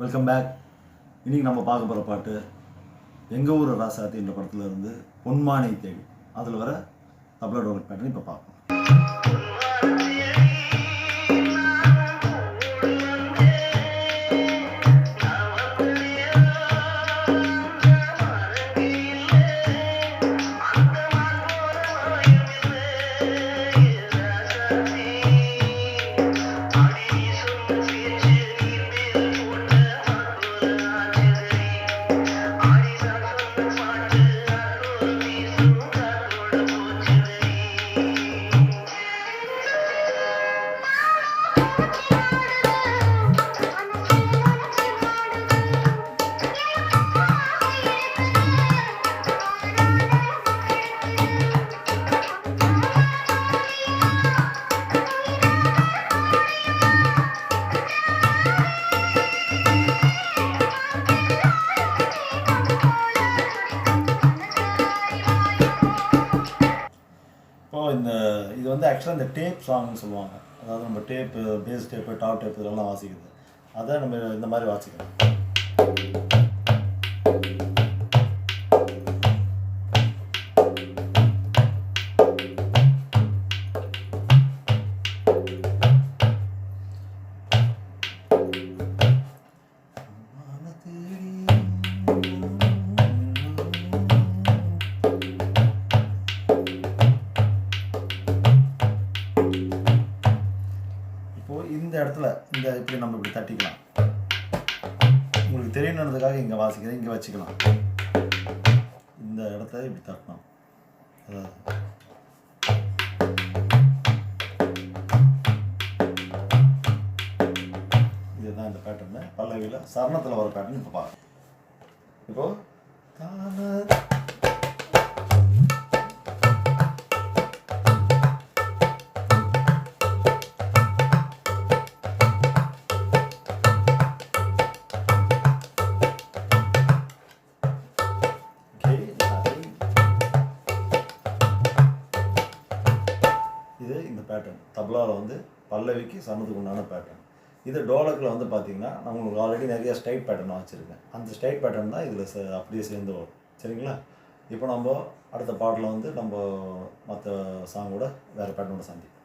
Welcome back இன்றைக்கி நம்ம பார்க்க போகிற பாட்டு எங்கள் ஊர் ராசாத்தி என்ற இருந்து பொன்மானை தேவி. அதில் வர தபலா டோலக் பேட்டர்ன் இப்போ பார்ப்போம். வந்து ஆக்சுவலாக இந்த டேப் சாங்னு சொல்லுவாங்க. அதாவது நம்ம tape base tape top tape இதெல்லாம் வாசிக்கிறது. அதை நம்ம இந்த மாதிரி வாசிக்கிறோம். இப்போது இந்த இடத்துல இந்த இப்படி நம்ம இப்படி தட்டிக்கலாம். உங்களுக்கு தெரியணுன்றதுக்காக இங்கே வாசிக்கிறேன் இங்கே வச்சுக்கலாம். இந்த இடத்த இப்படி தட்டணும். அதாவது இதுதான் இந்த பேட்டர்னு பல்லவியில் சரணத்தில் வர பேட்டர்ன் இப்போ பாருங்க இப்போ பேட்டர்ன் தப்லாவில் வந்து பல்லவிக்கு சன்னதுக்கு உண்டான பேட்டர்ன் இது டோலக்கில் வந்து பார்த்தீங்கன்னா நான் உங்களுக்கு ஆல்ரெடி நிறைய ஸ்டைட் பேட்டர்ன் வச்சுருக்கேன். அந்த ஸ்டைட் பேட்டர்ன் தான் இதில் சே அப்படியே சேர்ந்து வரும். சரிங்களா? இப்போ நம்ம அடுத்த பாட்டில் வந்து நம்ம மற்ற சாங்கோட வேறு பேட்டர்னோட சந்திப்போம்.